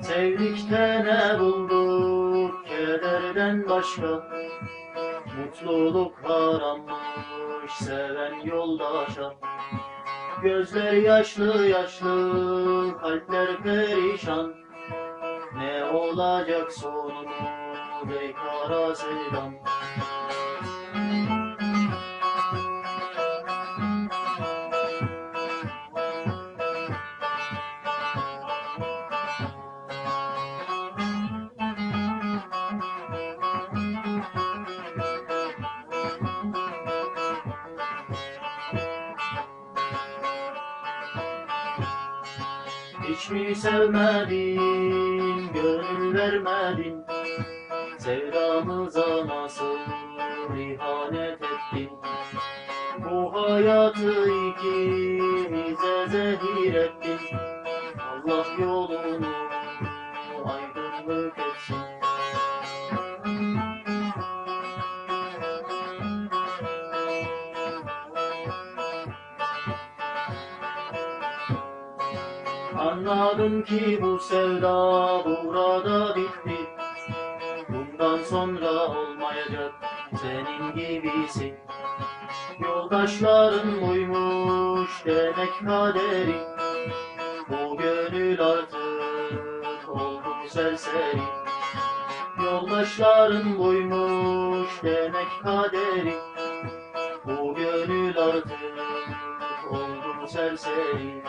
Sevdikte ne bulduk kederden başka Mutluluk harammış seven yoldaşa Gözler yaşlı yaşlı kalpler perişan. Ne olacak sonumuz ey kara sevdam Hiç mi sevmedin, gönül vermedin? Sevdamıza nasıl ihanet ettin? Bu hayatı ikimize zehir ettin. Allah yolunu Anladım ki bu sevda burada bitti. Bundan sonra olmayacak senin gibisi Yoldaşların buymuş demek kaderi. Bu gönül artık oldu serseri. Yoldaşların buymuş demek kaderi. Bu gönül artık oldu serseri